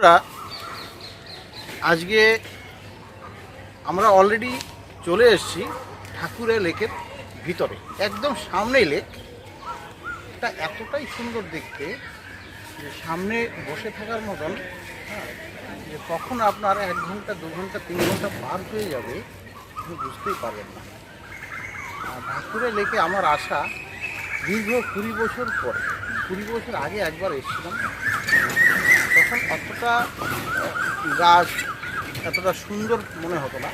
আমরা আজকে আমরা অলরেডি চলে এসেছি ঠাকুরের লেকের ভিতরে। একদম সামনেই লেক এটা এতটাই সুন্দর দেখতে যে সামনে বসে থাকার মতন হ্যাঁ, যে কখন আপনার এক ঘণ্টা দু ঘণ্টা তিন ঘণ্টা পার হয়ে যাবে আপনি বুঝতেই পারবেন না। ঠাকুরের লেকে আমার আশা দীর্ঘ কুড়ি বছর পরে কুড়ি বছর আগে একবার এসেছিলাম। আহ, গাছ এতটা সুন্দর মনে হতো না।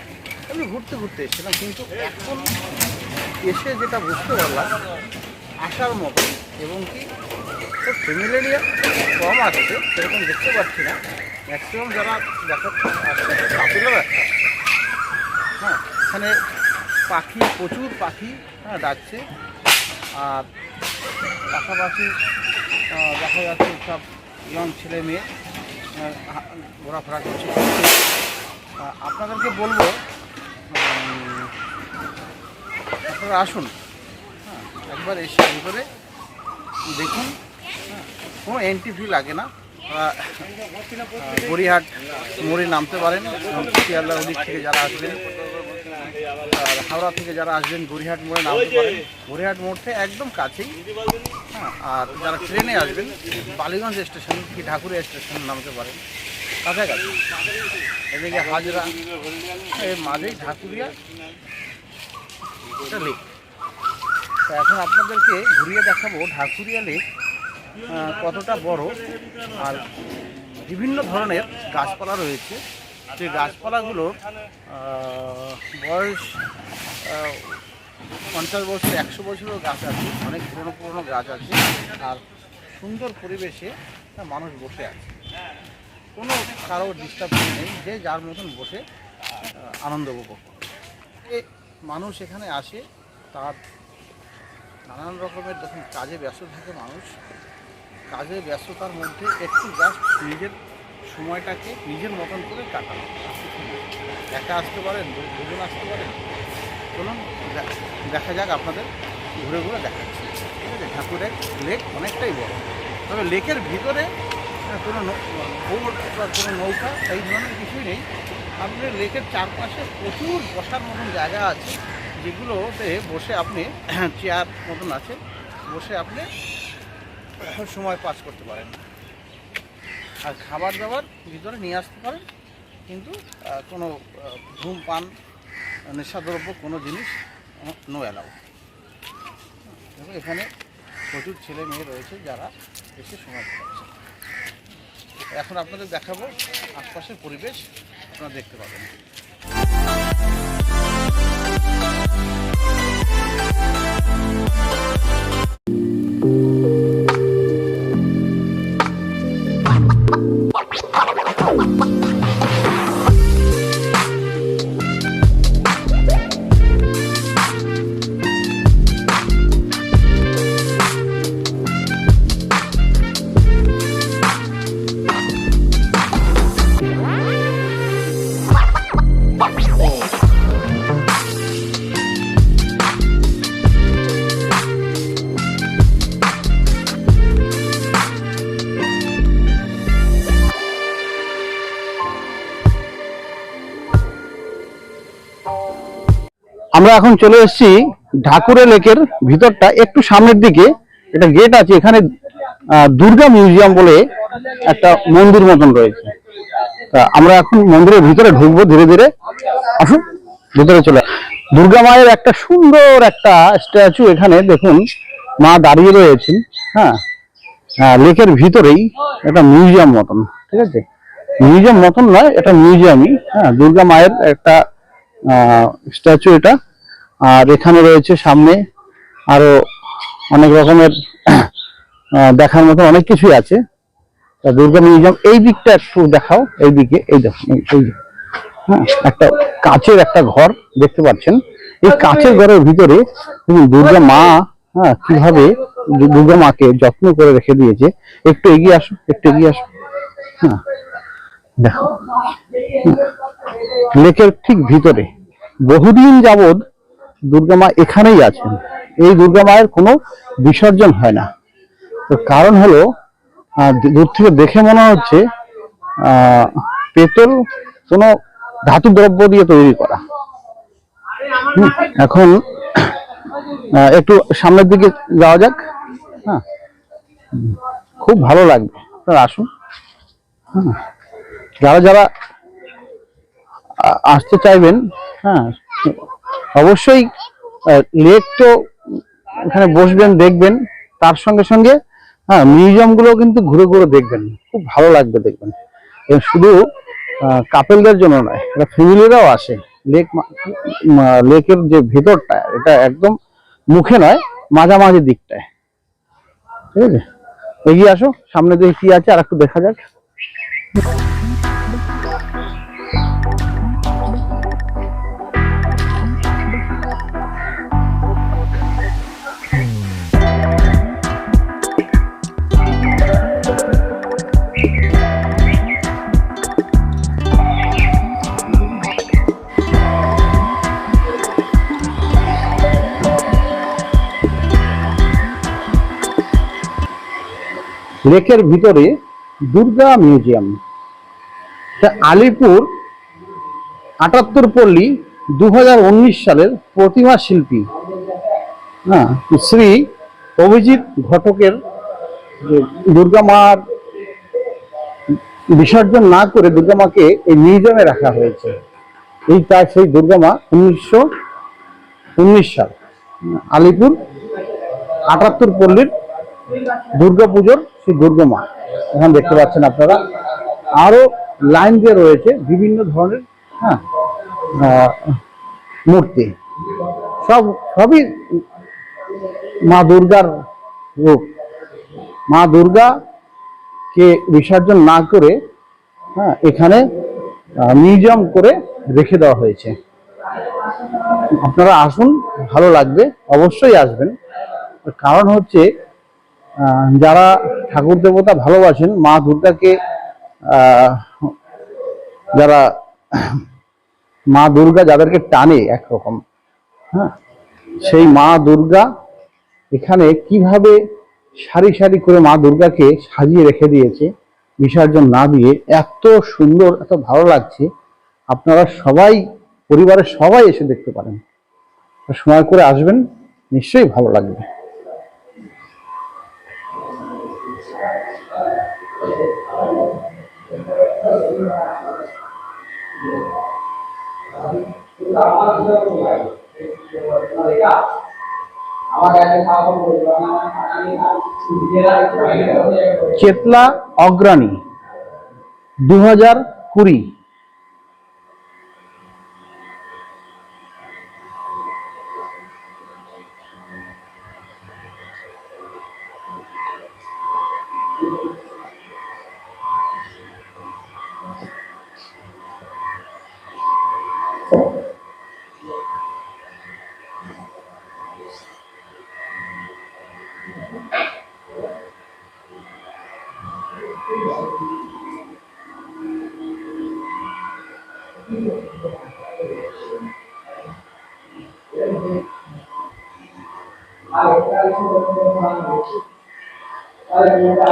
আমি ঘুরতে ঘুরতে এসেছিলাম কিন্তু এখন এসে যেটা বুঝতে পারলাম আসার মতো এবং কি তো ফ্যামিলিয়া কম আসছে সেরকম দেখতে পাচ্ছি না। ম্যাক্সিমাম যারা আসছে কাপিলের একটা হ্যাঁ এখানে পাখি প্রচুর পাখি হ্যাঁ ডাকছে। আর পাশাপাশি দেখা যাচ্ছে সব ইয়ং ছেলে মেয়ে। ঘোরাফেরা করছে। আপনাদেরকে বলব আপনারা আসুন। হ্যাঁ একবার এসে ভিতরে দেখুন। হ্যাঁ, কোনো এন্ট্রি ফি লাগে না। আহ, গড়িয়াহাট মোড়ে নামতে পারেন। শিয়ালদা ওদিক থেকে যারা আসবেন আর হাওড়া থেকে যারা আসবেন গড়িয়াহাট মোড়ে নামতে পারেন। গড়িয়াহাট মোড় থেকে একদম কাছেই আর যারা ট্রেনে আসবেন, বালিগঞ্জ স্টেশন কি ঢাকুরিয়া স্টেশন নামতে পারেন কাছাকাছি। এদিকে হাজরা এর মাঝেই ঢাকুরিয়া লেক তো এখন আপনাদেরকে ঘুরিয়ে দেখাবো ঢাকুরিয়া লেক কতটা বড় আর বিভিন্ন ধরনের গাছপালা রয়েছে। সেই গাছপালাগুলোর বয়স পঞ্চাশ বছর, একশো বছরের গাছ আছে, অনেক পুরনো পুরনো গাছ আছে, আর সুন্দর পরিবেশে মানুষ বসে আছে। কোনো কারও ডিস্টার্ব নেই, যে যার মতন বসে আনন্দ উপভোগ করে। মানুষ এখানে আসে, তার নানান রকমের যখন কাজে ব্যস্ত থাকে মানুষ। কাজে ব্যস্ততার মধ্যে একটু জাস্ট নিজের সময়টাকে নিজের মতন করে কাটানো। একা আসতে পারেন দুজন আসতে পারেন? চলুন দেখা যাক আপনাদের, ঘুরে ঘুরে দেখাচ্ছি। ঠিক আছে, ঠাকুরের লেক অনেকটাই বড়। তবে লেকের ভিতরে কোনো বোট বা কোনো নৌকা, এই ধরনের কিছুই নেই। আপনি লেকের চারপাশে প্রচুর বসার মতন জায়গা আছে, যেগুলোতে বসে আপনি চেয়ার মতন আছে, বসে আপনি সময় পাস করতে পারেন। আর খাবার দাবার ভিতরে নিয়ে আসতে পারেন, কিন্তু কোনো ধূমপান নেশাদ্রব্য কোনো জিনিস নো অ্যালাউ এখানে প্রচুর ছেলে মেয়ে রয়েছে যারা এসে সময় কাটাচ্ছে। এখন আপনাদের দেখাবো আশপাশের পরিবেশ, আপনারা দেখতে পাবেন। আমরা এখন চলে এসেছি ঢাকুরে লেকের ভিতরটা, একটু সামনের দিকে। এটা গেট আছে, এখানে দুর্গা মিউজিয়াম বলে একটা মন্দির মতন রয়েছে। তা আমরা এখন মন্দিরের ভিতরে ঢুকবো ধীরে ধীরে। আসুন, ভিতরে চলে। দুর্গা মায়ের একটা সুন্দর একটা স্ট্যাচু এখানে, দেখুন, মা দাঁড়িয়ে রয়েছেন। হ্যাঁ হ্যাঁ লেকের ভিতরেই একটা মিউজিয়াম মতন, ঠিক আছে? মিউজিয়াম মতন নয়, এটা মিউজিয়ামই। হ্যাঁ দুর্গা মায়ের একটা স্ট্যাচু এটা। আর এখানে রয়েছে সামনে আরও অনেক রকমের দেখার মতো অনেক কিছুই আছে। দুর্গা মিউজিয়াম, এই দিকটা একটু দেখাও, এই দিকে, এই দেখো হ্যাঁ একটা কাচের একটা ঘর দেখতে পাচ্ছেন। এই কাচের ঘরের ভিতরে দুর্গা মা হ্যাঁ কীভাবে দুর্গা মাকে যত্ন করে রেখে দিয়েছে। একটু এগিয়ে আসো, একটু এগিয়ে আসো। হ্যাঁ দেখো। লেকের ঠিক ভিতরে বহুদিন যাবৎ দুর্গা মা এখানেই আছেন। এই দুর্গা মায়ের কোনো বিসর্জন হয় না। তো কারণ হলো দূর থেকে দেখে মনে হচ্ছে পেতল কোনো ধাতু দ্রব্য দিয়ে তৈরি করা। এখন একটু সামনের দিকে যাওয়া যাক। হ্যাঁ খুব ভালো লাগবে। আসুন। হ্যাঁ যারা যারা আসতে চাইবেন হ্যাঁ অবশ্যই লেক তো এখানে বসবেন, দেখবেন। তার সঙ্গে সঙ্গে হ্যাঁ মিউজিয়ামগুলো কিন্তু ঘুরে ঘুরে দেখবেন। খুব ভালো লাগবে দেখবেন। শুধু কাপেলদের জন্য নয়, এটা ফ্যামিলিরাও আসে। লেক লেকের যে ভেতরটা, এটা একদম মুখে নয়, মাঝামাঝি দিকটায়। ঠিক আছে? এগিয়ে আসো, সামনে দিয়ে কি আছে আর একটু দেখা যাক। লেকের ভিতরে দুর্গা মিউজিয়াম। আলিপুর আটাত্তর পল্লী দু হাজার উনিশ সালের প্রতিমা শিল্পী। হ্যাঁ শ্রী অভিজিৎ ঘটকের দুর্গা মার বিসর্জন না করে দুর্গা মাকে এই মিউজিয়ামে রাখা হয়েছে। এই তাই সেই দুর্গা মা উনিশশো উনিশ সাল, আলিপুর আটাত্তর পল্লীর দুর্গাপুজোর সেই দুর্গা মা এখানে দেখতে পাচ্ছেন আপনারা। আরও লাইন দিয়ে রয়েছে বিভিন্ন ধরনের হ্যাঁ মূর্তি। সব, সবই মা দুর্গার রূপ। মা দুর্গা কে বিসর্জন না করে হ্যাঁ এখানে মিউজিয়াম করে রেখে দেওয়া হয়েছে। আপনারা আসুন, ভালো লাগবে, অবশ্যই আসবেন। কারণ হচ্ছে যারা ঠাকুর দেবতা ভালোবাসেন, মা দুর্গাকে যারা, মা দুর্গা যাদেরকে টানে একরকম হ্যাঁ সেই মা দুর্গা এখানে কীভাবে সারি সারি করে মা দুর্গাকে সাজিয়ে রেখে দিয়েছে, বিসর্জন না দিয়ে এত সুন্দর, এত ভালো লাগছে। আপনারা সবাই, পরিবারের সবাই এসে দেখতে পারেন। সময় করে আসবেন, নিশ্চয়ই ভালো লাগবে। চেতলা অগ্রাণী দু হাজার কুড়ি।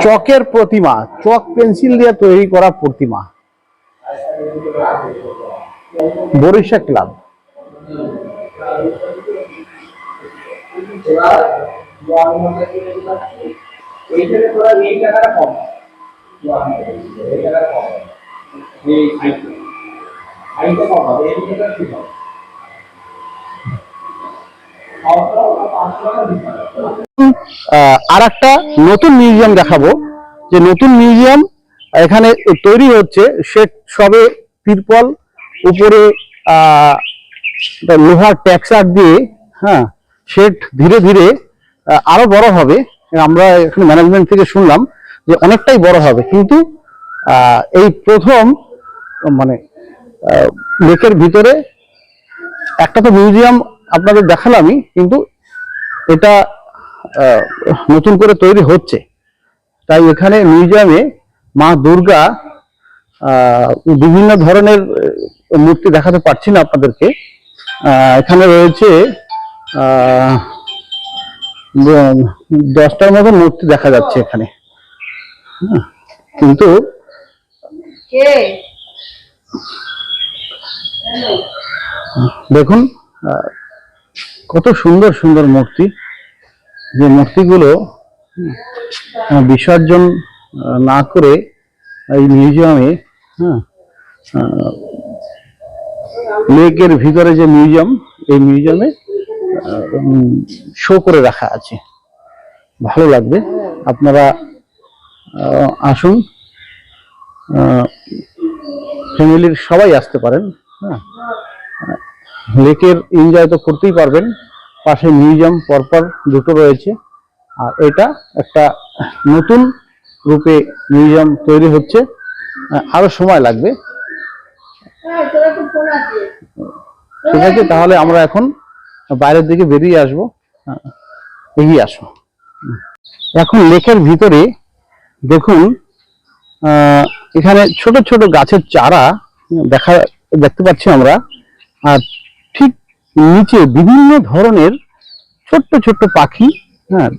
চকের প্রতিমা চক পেন্সিল দিয়ে তৈরি করা প্রতিমা বরিশা ক্লাব কম এই টাকাটা কম এই আইটা আইটা কম হবে এই টাকা ঠিক হবে আর একটা নতুন মিউজিয়াম দেখাবো। যে নতুন মিউজিয়াম এখানে তৈরি হচ্ছে সে সবে তিরপল উপরে লোহার ট্যাক্সার দিয়ে হ্যাঁ সেট ধীরে ধীরে আরও বড় হবে। আমরা এখানে ম্যানেজমেন্ট থেকে শুনলাম যে অনেকটাই বড় হবে। কিন্তু এই প্রথম মানে লেকের ভিতরে একটা তো মিউজিয়াম আপনাদের দেখালামই কিন্তু এটা নতুন করে তৈরি হচ্ছে। তাই এখানে মিউজিয়ামে মা দুর্গা বিভিন্ন ধরনের মূর্তি দেখাতে পারছি না আপনাদেরকে। এখানে রয়েছে দশটার মতো মূর্তি দেখা যাচ্ছে এখানে। হ্যাঁ, কিন্তু দেখুন কত সুন্দর সুন্দর মূর্তি। যে মূর্তিগুলো বিসর্জন না করে এই মিউজিয়ামে হ্যাঁ লেকের ভিতরে যে মিউজিয়াম, এই মিউজিয়ামে শো করে রাখা আছে। ভালো লাগবে। আপনারা আসুন। ফ্যামিলির সবাই আসতে পারেন হ্যাঁ। লেকের এনজয় তো করতেই পারবেন। পাশে মিউজিয়াম পরপর দুটো রয়েছে। আর এটা একটা নতুন রূপে মিউজিয়াম তৈরি হচ্ছে। আরও সময় লাগবে। ঠিক আছে, তাহলে আমরা এখন বাইরের দিকে বেরিয়ে আসব। এগিয়ে আসো এখন লেকের ভিতরে দেখুন এখানে ছোট ছোট গাছের চারা দেখা, দেখতে পাচ্ছি আমরা। আর নিচে বিভিন্ন ধরনের ছোট্ট ছোট্ট পাখি হ্যাঁ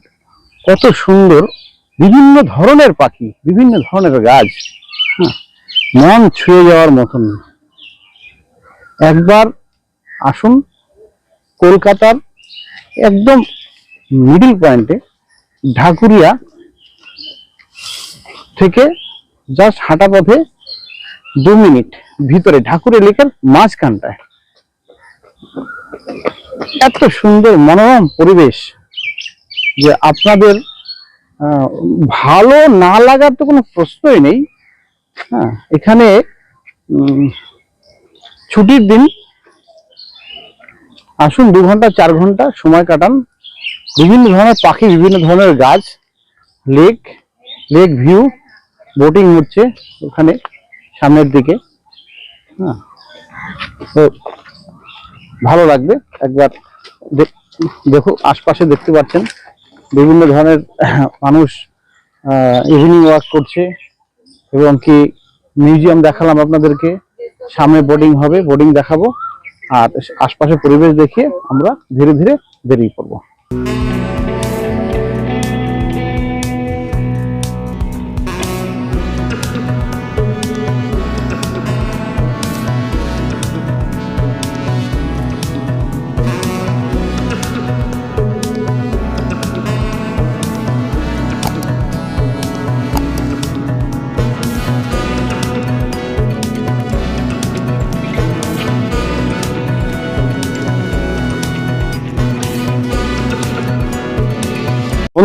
কত সুন্দর, বিভিন্ন ধরনের পাখি, বিভিন্ন ধরনের গাছ হ্যাঁ মন ছুঁয়ে যাওয়ার মতন। একবার আসুন কলকাতার একদম মিডিল পয়েন্টে ঢাকুরিয়া থেকে জাস্ট হাঁটা পথে দু মিনিট ভিতরে ঢাকুরে লেকের মাঝখানটায়। এত সুন্দর মনোরম পরিবেশ যে আপনাদের ভালো না লাগার তো কোনো প্রশ্নই নেই। হ্যাঁ এখানে ছুটির দিন আসুন দু ঘণ্টা, চার ঘণ্টা সময় কাটান। বিভিন্ন ধরনের পাখি, বিভিন্ন ধরনের গাছ, লেক লেক ভিউ, বোটিং হচ্ছে ওখানে, সামনের দিকে। হ্যাঁ তো ভালো লাগবে। একবার দেখ- আশপাশে দেখতে পাচ্ছেন। বিভিন্ন ধরনের মানুষ ইভিনিং ওয়াক করছে এবং কি মিউজিয়াম দেখালাম আপনাদেরকে। সামনে বোর্ডিং হবে বোর্ডিং দেখাবো। আর আশপাশে পরিবেশ দেখিয়ে আমরা ধীরে ধীরে বেরিয়ে পড়ব।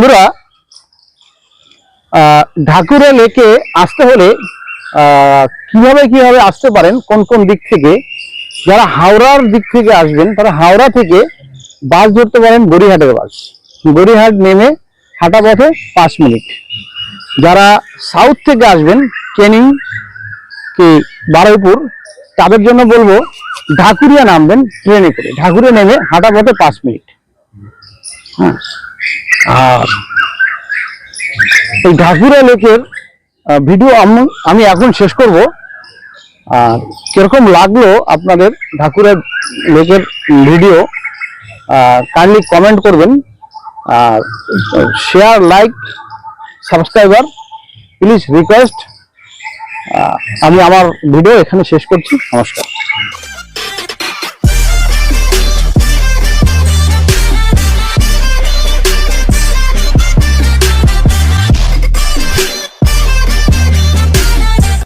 বন্ধুরা আহ, ঢাকুরিয়া লেকে আসতে হলে কীভাবে কীভাবে আসতে পারেন কোন কোন দিক থেকে? যারা হাওড়ার দিক থেকে আসবেন তারা হাওড়া থেকে বাস ধরতে পারেন গড়িহাটের বাস। গড়িহাট নেমে হাঁটা পথে পাঁচ মিনিট। যারা সাউথ থেকে আসবেন ক্যানিং কি বারুইপুর তাদের জন্য বলব ঢাকুরিয়া নামবেন ট্রেনে করে। ঢাকুরিয়া নেমে হাঁটা পথে পাঁচ মিনিট। হ্যাঁ। আর এই ঢাকুরিয়া লেকের ভিডিও আম- এখন শেষ করব। আর কীরকম লাগল আপনাদের ঢাকুরিয়া লেকের ভিডিও কাইন্ডলি কমেন্ট করবেন। আর share like subscriber please request আমি আমার ভিডিও এখানে শেষ করছি। নমস্কার।